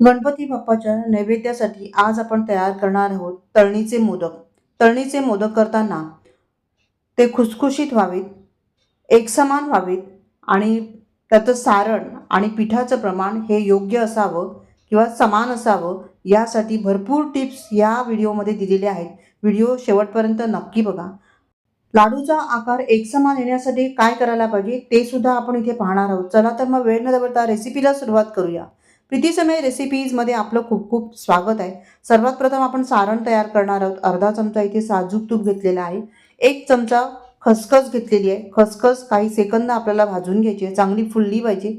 गणपती बाप्पाच्या नैवेद्यासाठी आज आपण तयार करणार आहोत तळणीचे मोदक. तळणीचे मोदक करताना ते खुसखुशीत व्हावेत एकसमान व्हावेत आणि त्याचं सारण आणि पिठाचं प्रमाण हे योग्य असावं किंवा समान असावं यासाठी भरपूर टिप्स या व्हिडिओमध्ये दिलेल्या आहेत. व्हिडिओ शेवटपर्यंत नक्की बघा. लाडूचा आकार एकसमान येण्यासाठी काय करायला पाहिजे ते सुद्धा आपण इथे पाहणार आहोत. चला तर मग वेळ न दवडता रेसिपीला सुरुवात करूया. प्रीती समय रेसिपीजमध्ये आपलं खूप खूप स्वागत आहे. सर्वात प्रथम आपण सारण तयार करणार आहोत. अर्धा चमचा इथे साजूक तूप घेतलेला आहे. एक चमचा खसखस घेतलेली आहे. खसखस काही सेकंद आपल्याला भाजून घ्यायची आहे. चांगली फुलली पाहिजे.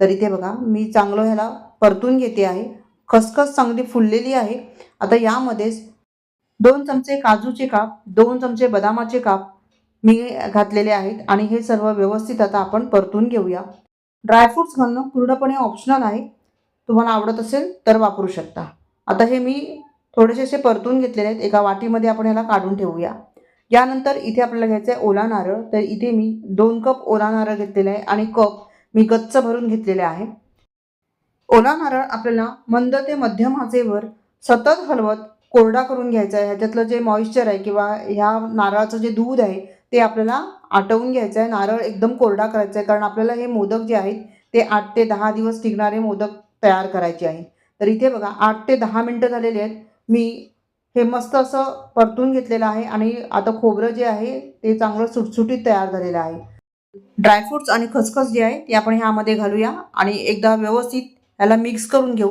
तर इथे बघा मी चांगलं ह्याला परतून घेते आहे. खसखस चांगली फुललेली आहे. आता यामध्येच दोन चमचे काजूचे काप दोन चमचे बदामाचे काप मी घातलेले आहेत. आणि हे सर्व व्यवस्थित आता आपण परतून घेऊया. ड्रायफ्रुट्स घालणं पूर्णपणे ऑप्शनल आहे. तुम्हाला आवडत असेल तर वापरू शकता. आता हे मी थोडेसे असे परतून घेतलेले आहेत. एका वाटीमध्ये आपण ह्याला काढून ठेवूया. यानंतर इथे आपल्याला घ्यायचं आहे ओला नारळ. तर इथे मी दोन कप ओला नारळ घेतलेला आहे आणि कप मी गच्च भरून घेतलेले आहे. ओला नारळ आपल्याला मंद ते मध्यम आचेवर सतत हलवत कोरडा करून घ्यायचा आहे. ह्याच्यातलं जे मॉइश्चर आहे किंवा ह्या नारळाचं जे दूध आहे ते आपल्याला आटवून घ्यायचं आहे. नारळ एकदम कोरडा करायचा आहे. कारण आपल्याला हे मोदक जे आहेत ते आठ ते दहा दिवस टिकणारे मोदक तयार करायचे आहेत. तर इथे बघा आठ ते दहा मिनटं झालेली आहेत. मी हे मस्त असं परतून घेतलेलं आहे आणि आता खोबरं जे आहे ते चांगलं सुटसुटीत तयार झालेलं आहे. ड्रायफ्रुट्स आणि खसखस जे आहे ते आपण ह्यामध्ये घालूया आणि एकदा व्यवस्थित ह्याला मिक्स करून घेऊ.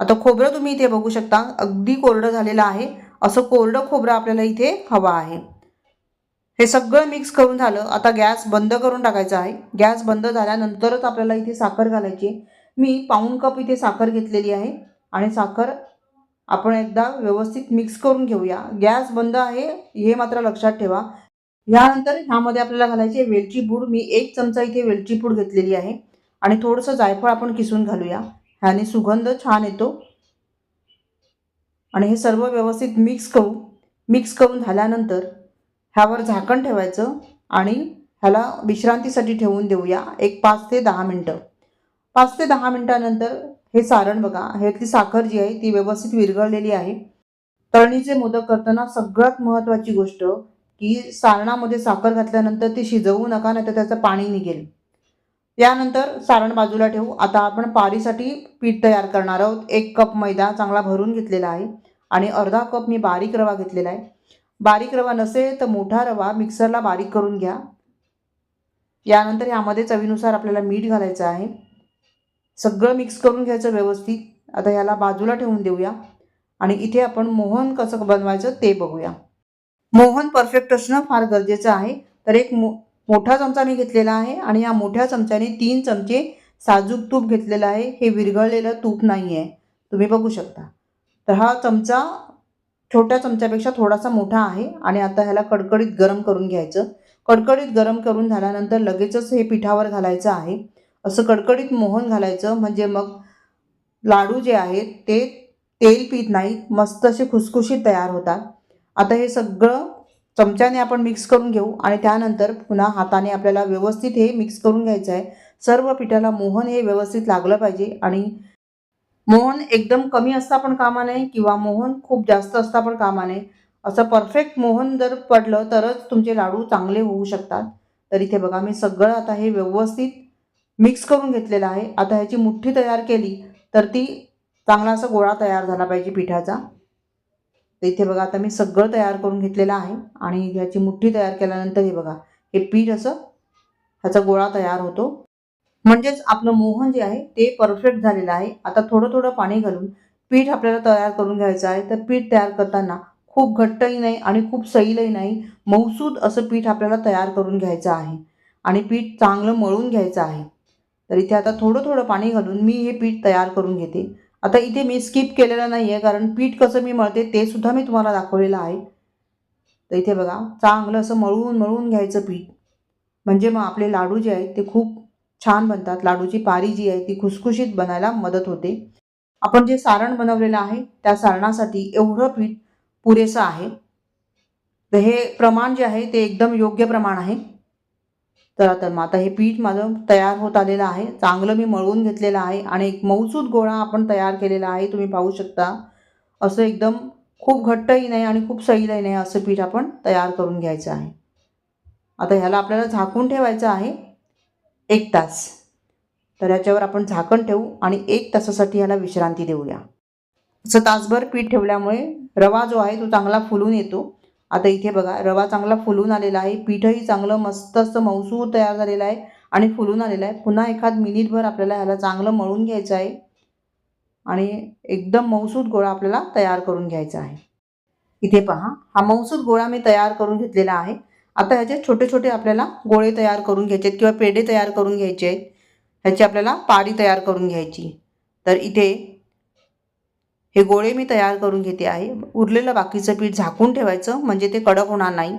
आता खोबरं तुम्ही इथे बघू शकता अगदी कोरडं झालेलं आहे. असं कोरडं खोबरं आपल्याला इथे हवं आहे. हे सगळं मिक्स करून झालं. आता गॅस बंद करून टाकायचा आहे. गॅस बंद झाल्यानंतरच आपल्याला इथे साखर घालायची मी पाऊण कप इथे साखर घेतलेली आहे. आणि साखर आपण एकदा व्यवस्थित मिक्स करून घेऊया. गॅस बंद आहे हे मात्र लक्षात ठेवा. यानंतर ह्यामध्ये आपल्याला घालायची वेलची पूड. मी एक चमचा इथे वेलची पूड घेतलेली आहे. आणि थोडंसं जायफळ आपण किसून घालूया. ह्याने सुगंध छान येतो. आणि हे सर्व व्यवस्थित मिक्स करू मिक्स करून झाल्यानंतर ह्यावर झाकण ठेवायचं आणि ह्याला विश्रांतीसाठी ठेवून देऊया एक पाच ते दहा मिनटं. पाच ते दहा मिनटानंतर हे सारण बघा ह्यातली साखर जी आहे ती व्यवस्थित विरघळलेली आहे. तळणीचे मोदक करताना सगळ्यात महत्त्वाची गोष्ट की सारणामध्ये साखर घातल्यानंतर ती शिजवू नका नाही तर त्याचं पाणी निघेल. यानंतर सारण बाजूला ठेवू. आता आपण पारीसाठी पीठ तयार करणार आहोत. एक कप मैदा चांगला भरून घेतलेला आहे आणि अर्धा कप मी बारीक रवा घेतलेला आहे. बारीक रवा नसेल तर मोठा रवा मिक्सरला बारीक करून घ्या. यानंतर यामध्ये चवीनुसार आपल्याला मीठ घालायचं आहे. सगळं मिक्स करून घ्यायचं व्यवस्थित. आता ह्याला बाजूला ठेवून देऊया. आणि इथे आपण मोहन कसं बनवायचं ते बघूया. मोहन परफेक्ट असणं फार गरजेचं आहे. तर एक मो मोठा चमचा मी घेतलेला आहे आणि या मोठ्या चमच्याने तीन चमचे साजूक तूप घेतलेलं आहे. हे विरघळलेलं तूप नाही आहे तुम्ही बघू शकता. तर हा चमचा छोट्या चमच्यापेक्षा थोडासा मोठा आहे आणि आता ह्याला कडकडीत गरम करून घ्यायचं. कडकडीत गरम करून झाल्यानंतर लगेचच हे पिठावर घालायचं आहे. असं कडकडीत मोहन घालायचं म्हणजे मग लाडू जे आहेत ते तेल पीत नाहीत मस्त असे खुसखुशीत तयार होतात. आता हे सगळं चमच्याने आपण मिक्स करून घेऊ आणि त्यानंतर पुन्हा हाताने आपल्याला व्यवस्थित हे मिक्स करून घ्यायचं आहे. सर्व पिठाला मोहन हे व्यवस्थित लागलं पाहिजे आणि मोहन एकदम कमी असता पण कामा नये किंवा मोहन खूप जास्त असता पण कामा नये असं परफेक्ट मोहन जर पडलं तरच तुमचे लाडू चांगले होऊ शकतात. तर इथे बघा मी सगळं आता हे व्यवस्थित मिक्स करून घेतलेलं आहे. आता ह्याची मुठ्ठी तयार केली तर ती चांगला असा गोळा तयार झाला पाहिजे पिठाचा. तर इथे बघा आता मी सगळं तयार करून घेतलेलं आहे आणि ह्याची मुठ्ठी तयार केल्यानंतर हे बघा हे पीठ असं ह्याचा गोळा तयार होतो. म्हणजेच आपलं मोहन जे आहे ते परफेक्ट झालेलं आहे. आता थोडं थोडं पाणी घालून पीठ आपल्याला तयार करून घ्यायचं आहे. तर पीठ तयार करताना खूप घट्टही नाही आणि खूप सैलही नाही मौसूद असं पीठ आपल्याला तयार करून घ्यायचं आहे. आणि पीठ चांगलं मळून घ्यायचं आहे. तर इथे आता थोडं थोडं पाणी घालून मी हे पीठ तयार करून घेते. आता इथे मी स्किप केलेलं नाही आहे कारण पीठ कसं मी मळते ते सुद्धा मी तुम्हाला दाखवलेलं आहे. तर इथे बघा चांगलं असं मळून मळून घ्यायचं पीठ. म्हणजे मग आपले लाडू जे आहेत ते खूप छान बनतात. लाडूची पारी जी आहे ती खुसखुशीत बनायला मदत होते. आपण जे सारण बनवलेलं आहे त्या सारणासाठी एवढं पीठ पुरेसं आहे. तर हे प्रमाण जे आहे ते एकदम योग्य प्रमाण आहे. तर तर मग आता हे पीठ माझं तयार होत आलेलं आहे. चांगलं मी मळवून घेतलेलं आहे आणि एक मऊसूद गोळा आपण तयार केलेला आहे. तुम्ही पाहू शकता. असं एकदम खूप घट्टही नाही आणि खूप सैलही नाही असं पीठ आपण तयार करून घ्यायचं आहे. आता ह्याला आपल्याला झाकून ठेवायचं आहे. एक तास. तर याच्यावर आपण झाकण ठेवू आणि एक तासासाठी ह्याला विश्रांती देऊया. असं तासभर पीठ ठेवल्यामुळे रवा जो आहे तो चांगला फुलून येतो. आता इथे बघा रवा चांगला फुलून आलेला आहे. पीठही चांगलं मस्त असं मौसूर तयार झालेलं आहे आणि फुलून आलेलं आहे. पुन्हा एखाद मिनिटभर आपल्याला ह्याला चांगलं मळून घ्यायचं आहे आणि एकदम मौसूद गोळा आपल्याला तयार करून घ्यायचा आहे. इथे पहा हा मौसूद गोळा मी तयार करून घेतलेला आहे. आता ह्याचे छोटे छोटे आपल्याला गोळे तयार करून घ्यायचे आहेत किंवा पेढे तयार करून घ्यायचे. आहेत ह्याची आपल्याला पारी तयार करून घ्यायची. तर इथे हे गोळे मी तयार करून घेते आहे. उरलेलं बाकीचं पीठ झाकून ठेवायचं म्हणजे ते कडक होणार नाही.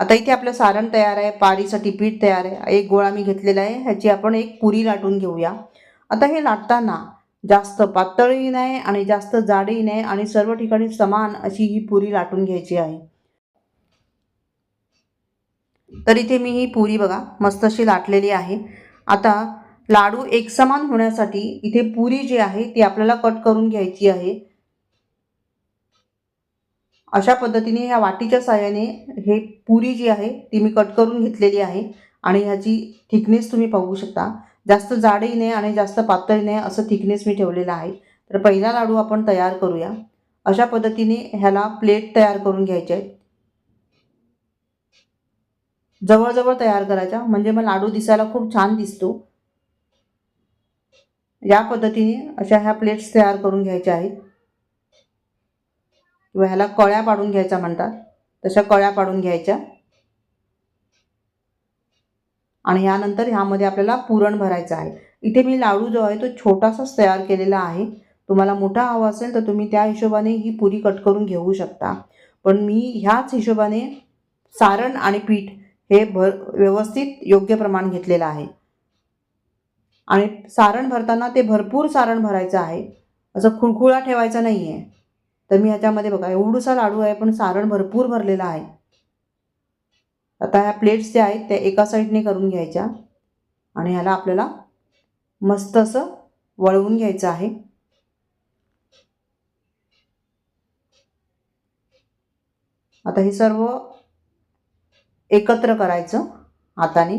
आता इथे आपलं सारण तयार आहे पारीसाठी पीठ तयार आहे. एक गोळा मी घेतलेला आहे ह्याची आपण एक पुरी लाटून घेऊया. आता हे लाटताना जास्त पातळही नाही आणि जास्त जाडही नाही आणि सर्व ठिकाणी समान अशी ही पुरी लाटून घ्यायची आहे. तर इथे मी ही पुरी बघा मस्त अशी लाटलेली आहे. आता लाडू एकसमान होण्यासाठी इथे पुरी जी आहे ती आपल्याला कट करून घ्यायची आहे. अशा पद्धतीने ह्या वाटीच्या साह्याने हे पुरी जी आहे ती मी कट करून घेतलेली आहे. आणि ह्याची थिकनेस तुम्ही पाहू शकता. जास्त जाडही नाही आणि जास्त पातळही नाही असं थिकनेस मी ठेवलेलं आहे. तर पहिला लाडू आपण तयार करूया. अशा पद्धतीने ह्याला प्लेट तयार करून घ्यायचे आहेत जवळजवळ तयार करायचा. म्हणजे मग लाडू दिसायला खूप छान दिसतो. या पद्धतीने अशा ह्या प्लेट्स तयार करून घ्यायच्या आहेत. किंवा ह्याला कळ्या पाडून घ्यायच्या म्हणतात. तशा कळ्या पाडून घ्यायच्या. आणि ह्यानंतर ह्यामध्ये आपल्याला पुरण भरायचं आहे. इथे मी लाडू जो आहे तो छोटासाच तयार केलेला आहे. तुम्हाला मोठा हवा असेल तर तुम्ही त्या हिशोबाने ही पुरी कट करून घेऊ शकता. पण मी ह्याच हिशोबाने सारण आणि पीठ हे भर व्यवस्थित योग्य प्रमाण घेतलेलं आहे. आणि सारण भरताना ते भरपूर सारण भरायचं आहे. असं खुळखुळा ठेवायचा नाही आहे तर मी ह्याच्यामध्ये बघा एवढूसा लाडू आहे पण सारण भरपूर भरलेलं आहे. आता ह्या प्लेट्स ज्या आहेत त्या एका साईडने करून घ्यायच्या. आणि ह्याला आपल्याला मस्त असं वळवून घ्यायचं आहे. आता हे सर्व एकत्र करायचं हाताने.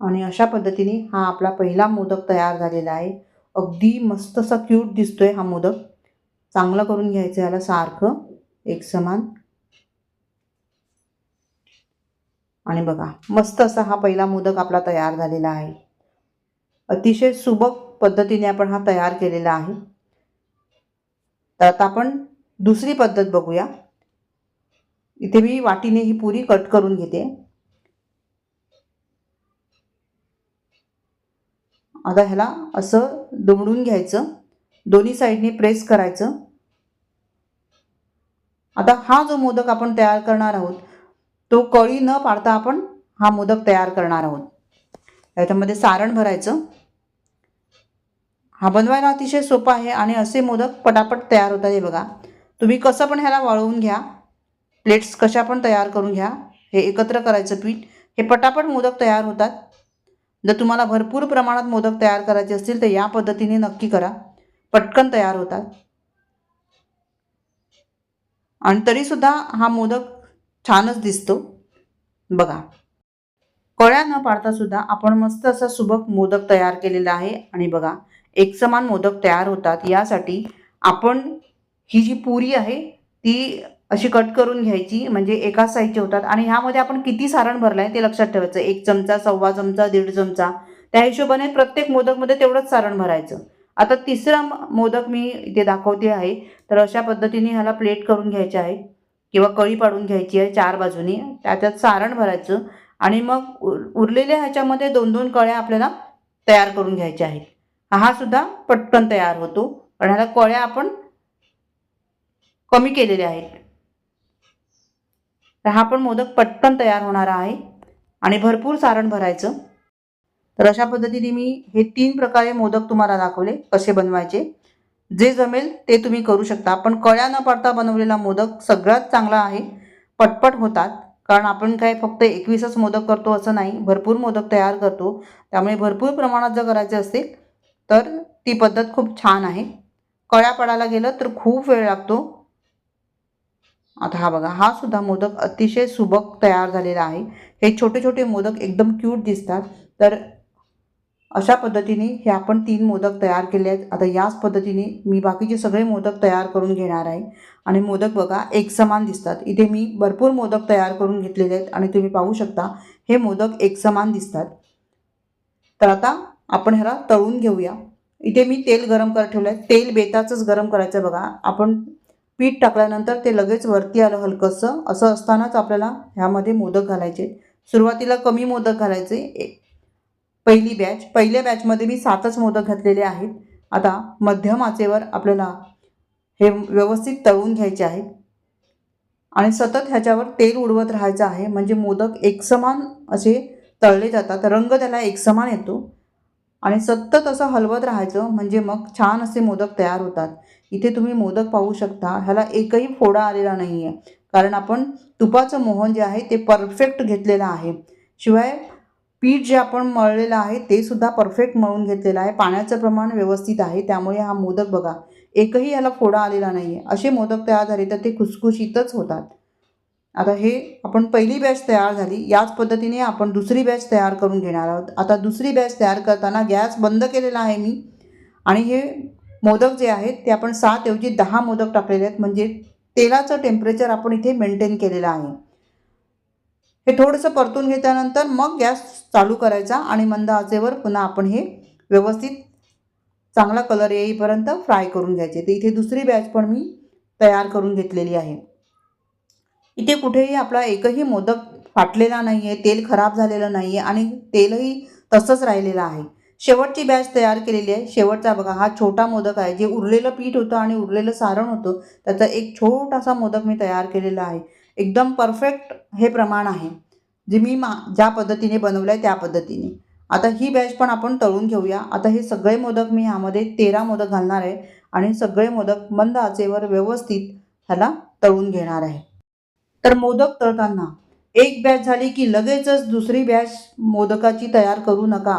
आणि अशा पद्धतीने हा आपला पहिला मोदक तयार झालेला आहे. अगदी मस्त असा क्यूट दिसतोय हा मोदक. चांगला करून घ्यायचं याला सारखं एक समान. आणि बघा मस्त असा हा पहिला मोदक आपला तयार झालेला आहे. अतिशय सुबक पद्धतीने आपण हा तयार केलेला आहे. तर आता आपण दुसरी पद्धत बघूया. इथे मी वाटीने ही पुरी कट करून घेते. आता ह्याला असं दुमडून घ्यायचं. दोन्ही साईडने प्रेस करायचं. आता हा जो मोदक आपण तयार करणार आहोत तो कळी न पाडता आपण हा मोदक तयार करणार आहोत. याच्यामध्ये सारण भरायचं. हा बनवायला अतिशय सोपा आहे आणि असे मोदक पटापट तयार होतात हे बघा. तुम्ही कसं पण ह्याला वळवून घ्या. प्लेट्स कशा पण तयार करून घ्या. हे एकत्र करायचं पीठ. हे पटापट मोदक तयार होतात. जर तुम्हाला भरपूर प्रमाणात मोदक तयार करायचे असतील तर या पद्धतीने नक्की करा. पटकन तयार होतात. आणि तरीसुद्धा हा मोदक छानच दिसतो. बघा. कळ्या न पाडता सुद्धा आपण मस्त असा सुबक मोदक तयार केलेला आहे. आणि बघा एकसमान मोदक तयार होतात. यासाठी आपण ही जी पुरी आहे ती अशी कट करून घ्यायची म्हणजे एकाच साईजचे होतात. आणि ह्यामध्ये आपण किती सारण भरलं आहे ते लक्षात ठेवायचं. एक चमचा सव्वा चमचा दीड चमचा. त्या हिशोबाने प्रत्येक मोदकमध्ये तेवढंच सारण भरायचं. आता तिसरा मोदक मी इथे दाखवते आहे. तर अशा पद्धतीने ह्याला प्लेट करून घ्यायचे आहे. किंवा कळी पाडून घ्यायची आहे चार बाजूनी. त्याच्यात सारण भरायचं. आणि मग उर उरलेल्या ह्याच्यामध्ये दोन दोन कळ्या आपल्याला तयार करून घ्यायच्या आहेत. हा सुद्धा पटकन तयार होतो. कारण ह्याला कळ्या आपण कमी केलेल्या आहेत. तर हा पण मोदक पटकन तयार होणारा आहे आणि भरपूर सारण भरायचं. तर अशा पद्धतीने मी हे तीन प्रकारे मोदक तुम्हाला दाखवले कसे बनवायचे. जे जमेल ते तुम्ही करू शकता. पण कळ्या न पडता बनवलेला मोदक सगळ्यात चांगला आहे. पटपट होतात. कारण आपण काय फक्त एकवीसच मोदक करतो असं नाही. भरपूर मोदक तयार करतो. त्यामुळे भरपूर प्रमाणात जर करायचे असतील तर ती पद्धत खूप छान आहे. कळ्या पडायला गेलं तर खूप वेळ लागतो. आता हा बघा हा सुद्धा मोदक अतिशय सुबक तयार झालेला आहे. हे छोटे छोटे मोदक एकदम क्यूट दिसतात. तर अशा पद्धतीने हे आपण तीन मोदक तयार केले आहेत. आता याच पद्धतीने मी बाकीचे सगळे मोदक तयार करून घेणार आहे. आणि मोदक बघा एक समान दिसतात. इथे मी भरपूर मोदक तयार करून घेतलेले आहेत आणि तुम्ही पाहू शकता हे मोदक एक समान दिसतात. तर आता आपण ह्याला तळून घेऊया. इथे मी तेल गरम करत ठेवलं आहे तेल बेताचंच गरम करायचं बघा. आपण पीठ टाकल्यानंतर ते लगेच वरती आलं हलकंसं. असं असतानाच आपल्याला ह्यामध्ये मोदक घालायचे. सुरुवातीला कमी मोदक घालायचे. पहिली बॅच पहिल्या बॅचमध्ये मी सातच मोदक घातलेले आहेत. आता मध्यम आचेवर आपल्याला हे व्यवस्थित तळून घ्यायचे आहेत. आणि सतत ह्याच्यावर तेल उडवत राहायचं आहे. म्हणजे मोदक एकसमान असे तळले जातात. रंग त्याला एकसमान येतो. आणि सतत असं हलवत राहायचं. म्हणजे मग छान असे मोदक तयार होतात. इथे तुम्ही मोदक पाहू शकता. ह्याला एकही फोडा आलेला नाही आहे कारण आपण तुपाचं मोहन जे आहे ते परफेक्ट घेतलेलं आहे. शिवाय पीठ जे आपण मळलेलं आहे ते सुद्धा परफेक्ट मळून घेतलेलं आहे. पाण्याचं प्रमाण व्यवस्थित आहे त्यामुळे हा मोदक बघा एकही ह्याला फोडा आलेला नाही आहे असे मोदक तयार झाले तर ते खुसखुशीतच होतात. आता हे आपण पहिली बॅच तयार झाली. याच पद्धतीने आपण दुसरी बॅच तयार करून घेणार आहोत. आता दुसरी बॅच तयार करताना गॅस बंद केलेला आहे मी. आणि हे मोदक जे आहेत ते आपण सात ऐवजी दहा मोदक टाकलेले आहेत. म्हणजे तेलाचं टेम्परेचर आपण इथे मेंटेन केलेलं आहे. हे थोडंसं परतून घेतल्यानंतर मग गॅस चालू करायचा आणि मंद आचेवर पुन्हा आपण हे व्यवस्थित चांगला कलर येईपर्यंत फ्राय करून घ्यायचे. तर इथे दुसरी बॅच पण मी तयार करून घेतलेली आहे. इथे कुठेही आपला एकही मोदक फाटलेला नाही आहे तेल खराब झालेलं नाही आहे आणि तेलही तसंच राहिलेलं आहे. शेवटची बॅच तयार केलेली आहे. शेवटचा बघा हा छोटा मोदक आहे. जे उरलेलं पीठ होतं आणि उरलेलं सारण होतं त्याचा एक छोटासा मोदक मी तयार केलेला आहे. एकदम परफेक्ट हे प्रमाण आहे. जे मी मा ज्या पद्धतीने बनवलं आहे त्या पद्धतीने. आता ही बॅच पण आपण तळून घेऊया. आता हे सगळे मोदक मी ह्यामध्ये तेरा मोदक घालणार आहे आणि सगळे मोदक मंद आचेवर व्यवस्थित ह्याला तळून घेणार आहे. तर मोदक तळताना एक बॅच झाली की लगेचच दुसरी बॅच मोदकाची तयार करू नका.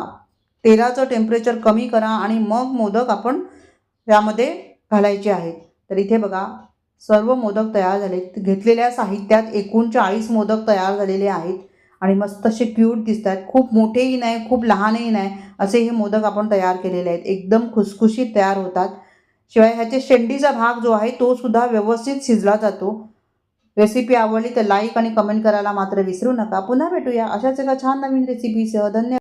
तेलाचं टेम्परेचर कमी करा आणि मग मोदक आपण यामध्ये घालायचे आहेत. तर इथे बघा सर्व मोदक तयार झाले घेतलेल्या साहित्यात एकूण चाळीस मोदक तयार झालेले आहेत आणि मस्त असे क्यूट दिसत आहेत खूप मोठेही नाही खूप लहानही नाही असे हे मोदक आपण तयार केलेले आहेत. एकदम खुसखुशीत तयार होतात. शिवाय ह्याचे शेंडीचा भाग जो आहे तो सुद्धा व्यवस्थित शिजला जातो. रेसिपी आवडली तर लाईक आणि कमेंट करायला मात्र विसरू नका. पुन्हा भेटूया. अशाच एका छान नवीन रेसिपीसह धन्यवाद.